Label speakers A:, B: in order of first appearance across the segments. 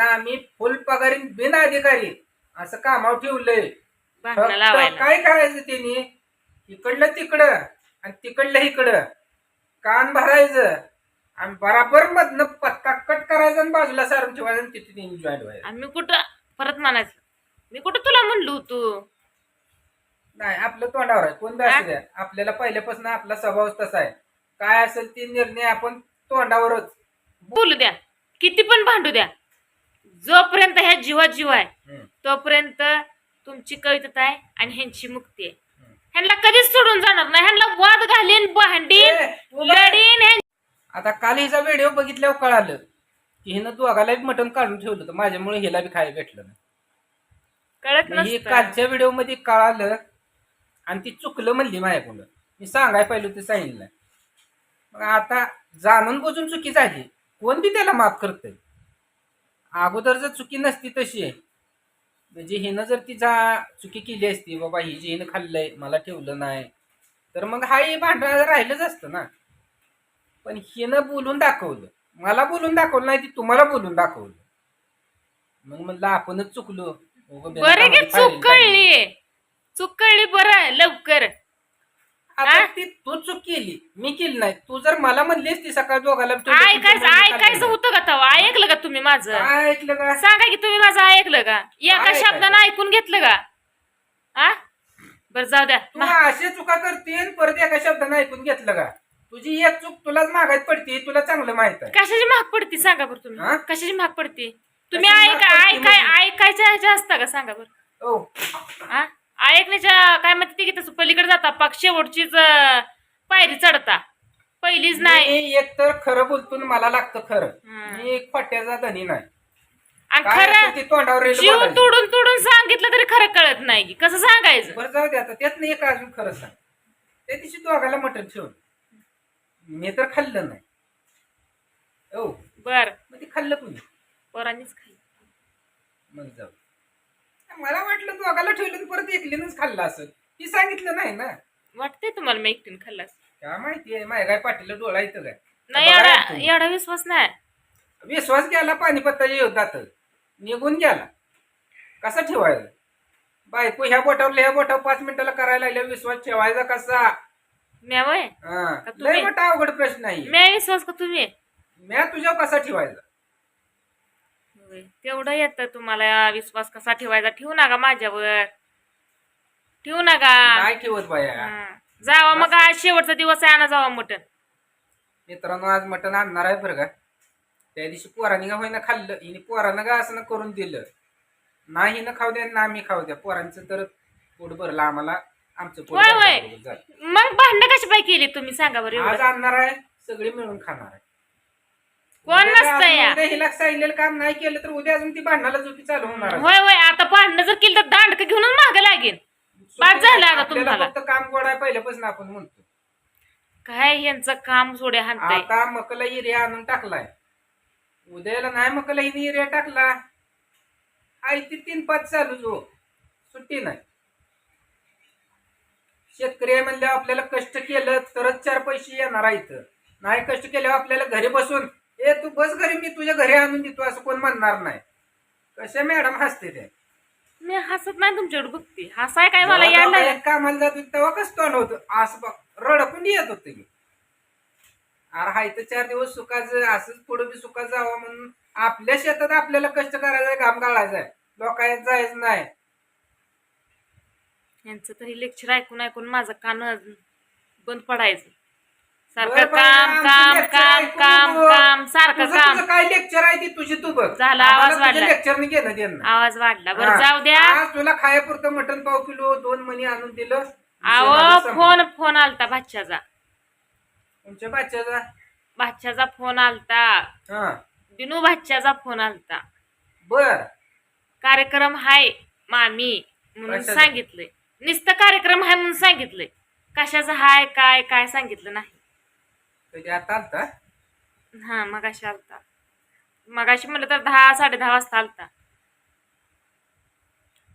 A: त्यांना आम्ही फुल पगारी बिन अधिकारी असं कामावर ठेवलंय.
B: भांडणं
A: फक्त
B: लावायला.
A: काय करायचं त्यांनी? इकडलं तिकडं आणि तिकडलं इकडं. कान भरायचं. आणि बराबर मधनं पत्ता कट करायचा आणि बाजूला सारून ठेवायचं आणि तिथे त्यांनी जॉईन व्हायचं.
B: आणि मी कुठं परत म्हणायचं. मी कुठं तुला म्हणलो होतो?
A: नाही आपलं तोंडावर आहे. कोण बी असू द्या. आपल्याला पहिल्यापासून आपला स्वभाव तसा आहे. काय असेल ते निर्णय आपण तोंडावरच.
B: बोलू द्या. किती पण भांडू द्या. जोपर्यंत ह्या जीवा जीव आहे. तोपर्यंत तुमची कविता आहे आणि ह्यांची मुक्ती आहे. ह्यांना कधीच सोडून जाणार नाही. ह्यांना वाद घालीन भांडीन
A: तू.
B: लढीन
A: आता काल हिचा व्हिडिओ बघितल्यावर कळालं की हिनं दोघाला मटण काढून ठेवलं होतं. माझ्यामुळे हिला बी खायला भेटलं नाही.
B: कळत
A: ही
B: नसतं.
A: कालच्या व्हिडिओमध्ये कळालं आणि ती चुकलं म्हणली माझ्याकडून. मी सांगाय पाहिलं होतं सांगितलं मग आता जाणून बुजून चुकी झाली. कोण बी त्याला माफ करतंय? अगोदर जर चुकी नसती तशी आहे म्हणजे हिनं जर तिचा चुकी केली असती बाबा ही जी हिनं खाल्लंय मला ठेवलं नाही तर मग हा हे भांडण राहिलंच असतं ना. पण हिनं बोलून दाखवलं. मला बोलून दाखवलं नाही ती तुम्हाला बोलून दाखवलं. मग म्हणलं आपणच चुकलो.
B: बरं की चूक. कळली. चूक कळली बरं लवकर.
A: आता? ती तू चूक केली मी केली नाही. तू जर मला म्हणली असती सकाळ दोघाला
B: ऐकायचं ऐकायचं
A: चाललं
B: होतं का तेव्हा ऐकलं का तुम्ही माझं.
A: ऐकलं का?
B: सांगा की तुम्ही माझं ऐकलं का? एका
A: काय
B: शब्दानं ऐकून घेतलं का? आ? बर जाऊ द्या.
A: तू असे चुका करते आणि परत एका शब्दानं ऐकून घेतलं का? तुझी एक चूक तुलाच मागायत पडते तुला चांगलं माहीत आहे.
B: कशाची महाग पडती? सांगा बरं
A: हा?
B: तुम्ही कशाची महाग पडती? तुम्ही
A: कशाची
B: ऐका
A: महाग पडती
B: ऐकाय
A: म्हणजे?
B: ऐकायच्या ह्याच्या असता का? सांगा बरं. आ? ऐकण्याच्या काय म्हणते की तसं पलीकडे जाता पाक शेवटचीच अं, पायरी चढता. पहिलीच नाही.
A: मी एक तर खरं बोलतो आणि मला लागतं खरं. एक फट्याचा धनी नाही.
B: आणि
A: काय असेल
B: खरं
A: ते तोंडावर रेल
B: जीव
A: बोलायचं.
B: तोडून तोडून सांगितलं तरी खरं कळत नाही की कसं सांगायचं.
A: बरं जाऊ दे आता त्यात नाही एक अजून खरं सांग. त्या दिवशी दोघाला मटण ठेवून. मी तर खाल्लं नाही. हो
B: बर.
A: मग ते खाल्लं कुणी?
B: पोरांनीच खाल्लं.
A: मग जाऊ. मला वाटलं दोघाला ठेवलं आणि परत एकलीनच खाल्लं असं. ती सांगितलं नाही ना.
B: वाटतंय तुम्हाला मी एकटीन खाल्लं.
A: काय माहिती आहे माझ्या काय पाटीला डोळा येतं काय?
B: नाही
A: बघा
B: एवढा
A: तुम्ही.
B: एवढा विश्वास नाही.
A: विश्वास गेला पाणीपत्ताच्या युद्धात. निघून गेला. कसा ठेवायचा? बायको ह्या बोटावर ह्या बोटावर पाच मिनिटाला करायला लागल्या. विश्वास ठेवायचा कसा?
B: म्या वय?
A: हा.
B: का तुम्ही?
A: लय मोठा अवघड प्रश्न आहे.
B: म्या विश्वास का तुम्ही?
A: म्या तुझ्यावर कसा ठेवायचा?
B: होय. तेवढं येतं तुम्हाला. विश्वास कसा ठेवायचा? ठेवू नका माझ्यावर. ठेवू नका.
A: नाही ठेवत बाया.
B: हं. जावा मग. आज शेवटचा दिवस आहे आणा जावा मटन
A: मित्रांनो आज मटण आणणार आहे बरं का? त्या दिवशी पोरांनी का होईना खाल्लं. हिने पोरानं का असं करून दिलं? ना हिनं खाऊ द्या ना आम्ही खाऊ द्या. पोरांचं तर पोट भरलं आम्हाला. आमचं पोट
B: होय
A: भरलं
B: होय
A: झालं.
B: मग भांडणं कशी पाय केली तुम्ही? सांगा बरं
A: आज
B: एवढं?
A: आणणार आहे सगळे मिळून खाणार आहे.
B: कोण
A: उद्या
B: नसतं
A: अजून
B: या?
A: उद्या हिला सांगितलेलं काम नाही केलं तर उद्या अजून ती भांडणाला जोकी चालू होणार आहे.
B: होय होय आता भांडणं जर केली तर दांडक घेऊनच माग लागेल बाद झालं आता
A: आपल्याला
B: तुम्हाला.
A: फक्त काम गोड आहे पहिल्यापासून आपण म्हणतो.
B: काय यांचं काम सोड्या हाणताय.
A: आता मकला युरिया आणून टाकलाय. उद्याला नाही मकला हिने युरिया टाकला. आई ती तीन पाच चालू जो. सुट्टी नाही. शेतकरी म्हणल्यावर आपल्याला कष्ट केलं तरच चार पैसे येणार आहे इथं. नाही कष्ट केल्यावर आपल्याला घरी बसून ए तू बस घरी मी तुझ्या घरी आणून देतो असं कोण म्हणणार नाही. कशा मॅडम हसते ते
B: मी हसत नाही तुमच्याकडे बघते. हसाय काय मला यायला.
A: कामाला जात होती तेव्हा कसं तोंड होतं? असं बघ रडकून येत होतं अरे हाय तर चार दिवस सुखाचं असंच पुढे बी सुखात जावं म्हणून आपल्या शेतात आपल्याला कष्ट करायचंय घाम गाळायचंय लोकांना जायचं नाही
B: यांचं तरी लेक्चर ऐकून ऐकून माझं कान बंद पडायचं सारखं
A: बरं, बरं,
B: काम
A: आमची
B: काम
A: lecture
B: काम
A: ऐकून
B: काम
A: नको.
B: काम सारखं
A: तुझं
B: काम
A: तुझं काय लेक्चर आहे ती तुझी तू बघ
B: झाला, आवाज वाढला.
A: लेक्चरने घेणं देणं.
B: आवाज वाढला बरं
A: हा.
B: जाऊ द्या
A: आज तुला खायापुरतं मटण पाव किलो दोन मणी आणून दिलं संपला.
B: फोन फोन आलता भाच्याचा
A: तुमच्या बाच्याचा
B: भाच्याचा फोन आलता.
A: हा.
B: दिनू भाच्याचा फोन आलता.
A: बर.
B: कार्यक्रम हाय मामी म्हणून
A: कशाचा?
B: सांगितलंय. नुसतं कार्यक्रम हाय म्हणून सांगितलंय. कशाचा हाय काय काय सांगितलं नाही.
A: कधी आता आलता?
B: हा मगाशी आलता. मगाशी म्हणलं तर दहा साडे दहा वाजता आलता.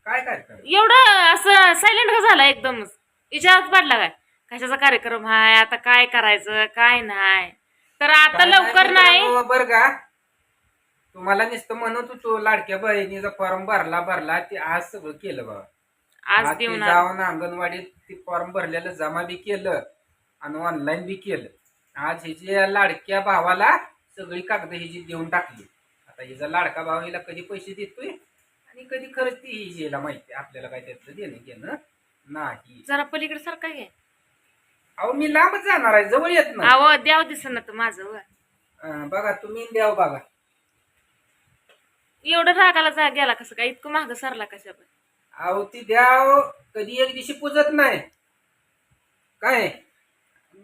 A: काय काय
B: एवढं असं सायलेंट का झाला एकदमच. विचारात पडला काय? कशाचा कार्यक्रम हाय? आता काय करायचं? काय नाही. तर आता लवकर नाही?
A: बर का. तुम्हाला नुसतं म्हणत होतो लाडक्या बहिणीचा फॉर्म भरला भरला ते आज सगळं केलं बाबा
B: आज
A: आज
B: देऊन.
A: जाऊन अंगणवाडीत ते फॉर्म भरलेलं जमा बी केलं आणि ऑनलाईन बी केलं. आज हिची लाडक्या भावाला सगळी कागद हिची देऊन टाकली आता हिचा लाडका भाव हिला कधी पैसे देतोय? आणि कधी खरंच ती हिला माहिती आपल्याला काय त्याचं देणं घेणं नाही.
B: जरा पलीकडे सारखा घे
A: अहो मी लांबच जाणार आहे जवळ येत ना
B: अहो द्याव दिसना तर माझं व.
A: बघा तुम्ही द्याव बघा.
B: एवढं रागाला जा गेला कसं काय? इतकं महाग सरला कशा पण
A: अहो ती द्याव कधी एक दिवशी पूजत नाही. काय?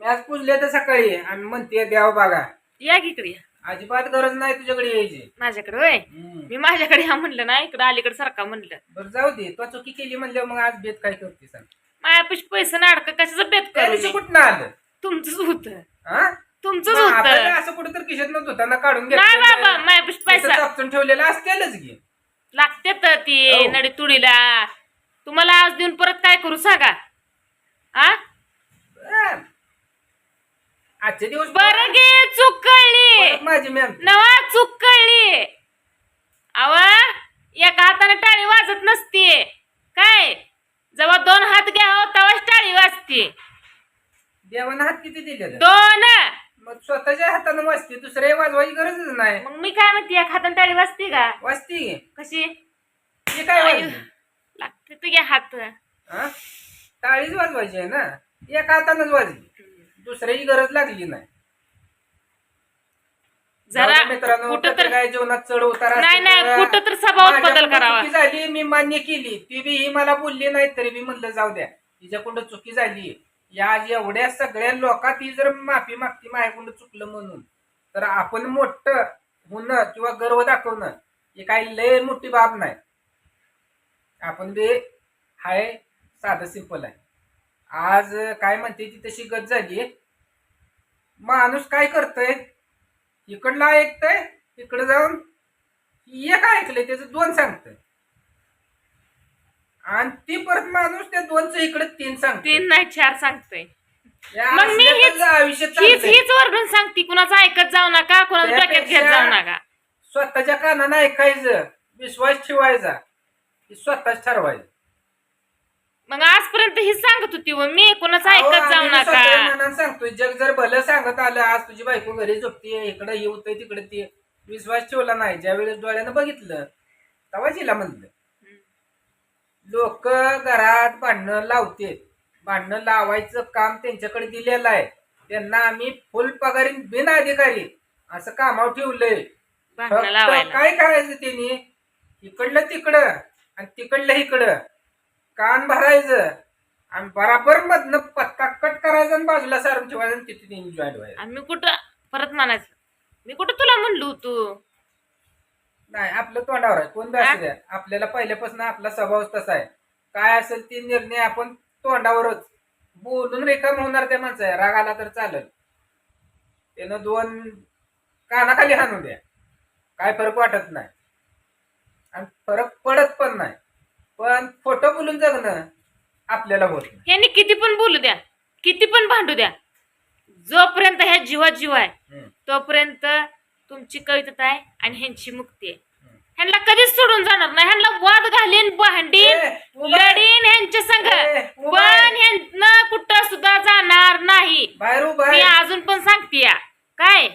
A: मॅच पुजले तर सकाळी. आणि म्हणते द्याव बघा.
B: या की इकडे या.
A: अजिबात गरज नाही तुझ्याकडे यायची.
B: माझ्याकडे होय?
A: हम्म.
B: मी माझ्याकडे या म्हणलं ना इकडं अलीकडे सारखा म्हणलं.
A: बरं जाऊ दे. तो चुकी केली म्हणल्यावर मग आज बेत काय करते सांग.
B: मायापाशी पैसे नाडक कशाचं बेत करू? मी?
A: कुठं आलं?
B: तुमचंच होतं.
A: हा?
B: तुमचंच
A: मग
B: होतं.
A: असं कुठं तर नव्हतं त्यांना काढून
B: नाही बाबा
A: घेतलं
B: पैसा
A: ठेवलेलं असतेलच घे
B: लागते तर ती
A: हो.
B: नडी तुडीला. तुम्हाला आज देऊन परत काय करू सांगा? आ?
A: बरं. आजचे दिवस
B: बरं गे चूक कळली.
A: परत माझी मॅम
B: नवा चूक कळली. अव एका हाताने टाळी वाजत नसते. काय? जेव्हा दोन हात घ्यावं तेव्हाच टाळी वाजते.
A: देवानं हात किती दिले
B: दोन!
A: मग स्वतःच्या हातानं वाजते दुसऱ्या वाजवायची गरजच नाही.
B: मग मी काय म्हणते एक हाताने टाळी वाजते का?
A: वाजती.
B: कशी?
A: हे काय
B: आयु.
A: वाजली?
B: लागते तुझ्या हात.
A: हा? टाळीच वाजवायची आहे ना? एका हातानंच वाजली. दुसऱ्याची गरज लागली नाही.
B: जरा
A: जाऊ दे मित्रांनो
B: कुठं तर
A: जीवनात चढ उतार
B: नाही,
A: असते
B: नाही,
A: तर
B: कुठं तर स्वभावात बदल
A: माझ्याकडून
B: करावा.
A: चुकी झाली मी मान्य केली. ती बी ही मला बोलली नाही तरी बी म्हणलं जाऊ द्या. तिच्याकडून चुकी झाली. या आज एवढ्या सगळ्या लोकात ही जर माफी मागती माझ्याकडून चुकलं म्हणून तर आपण मोठं होणं किंवा गर्व दाखवणं हे काही लय मोठी बाब नाही. आपण बे हाय साधं सिंपल आहे. आज काय म्हणते ती तशी गत झाली माणूस काय करतय? इकडला ऐकतय इकडे जाऊन एक ऐकलंय? त्याचं दोन सांगतंय. आणि ती परत माणूस त्या दोनच इकडे तीन सांगते
B: तीन नाही चार सांगतोय. मग मी हीच-
A: आयुष्य
B: हीच. हीच वरडून सांगते कुणाचं ऐकत जाऊ नका कुणाचं डोक्यात घेत जाऊ नका.
A: स्वतःच्या कानानं ऐकायचं विश्वास ठेवायचा की स्वतःच ठरवायचं.
B: मग आजपर्यंत ही सांगत होती व मी कुणाचं ऐकत जाऊ नका.
A: सांगतोय जग जर भलं सांगत आलं आज तुझी बायको घरी झोपते इकडे होतंय तिकडे ते. विश्वास ठेवला नाही ज्या वेळेस डोळ्यानं बघितलं तेव्हा तिला म्हणलं. लोक घरात भांडणं लावते. भांडणं लावायचं काम त्यांच्याकडे दिलेलं आहे. त्यांना आम्ही फुल पगारी बिन अधिकारी असं कामावर ठेवलंय.
B: भांडणं
A: फक्त
B: लावायला.
A: काय करायचं त्यांनी? इकडलं तिकडं आणि तिकडलं इकडं. कान भरायचं. आणि बराबर मधनं पत्ता कट करायचा आणि बाजूला सारून ठेवायचं आणि तिथे एन्जॉय व्हायचं.
B: आणि मी कुठं? परत म्हणायचं. मी कुठं तुला म्हणलो होतो?
A: नाही आपलं तोंडावर आहे. कोण बी असू द्या आपल्याला पहिल्यापासून आपला स्वभाव तसा आहे. काय असेल ते निर्णय आपण तोंडावरच. बोलून रेखाम होणार त्या माणसं राग आला तर चालेल. त्यानं दोन कानाखाली हाणून द्या. काय फरक वाटत नाही. आणि फरक पडत पण नाही. पण खोटं बोलून जगणं आपल्याला होत नाही.
B: यांनी किती पण बोलू द्या. किती पण भांडू द्या. जोपर्यंत ह्या जीवात जीव आहे
A: हम्म.
B: तोपर्यंत तुमची कविता आहे आणि ह्यांची मुक्ती आहे. ह्यांना कधीच सोडून जाणार नाही ह्यांना वाद घालीन भांडीन. लढीन ह्यांच्या
A: आहे.
B: पण ह्यांना कुठं सुद्धा जाणार नाही मी. अजून पण सांगते या काय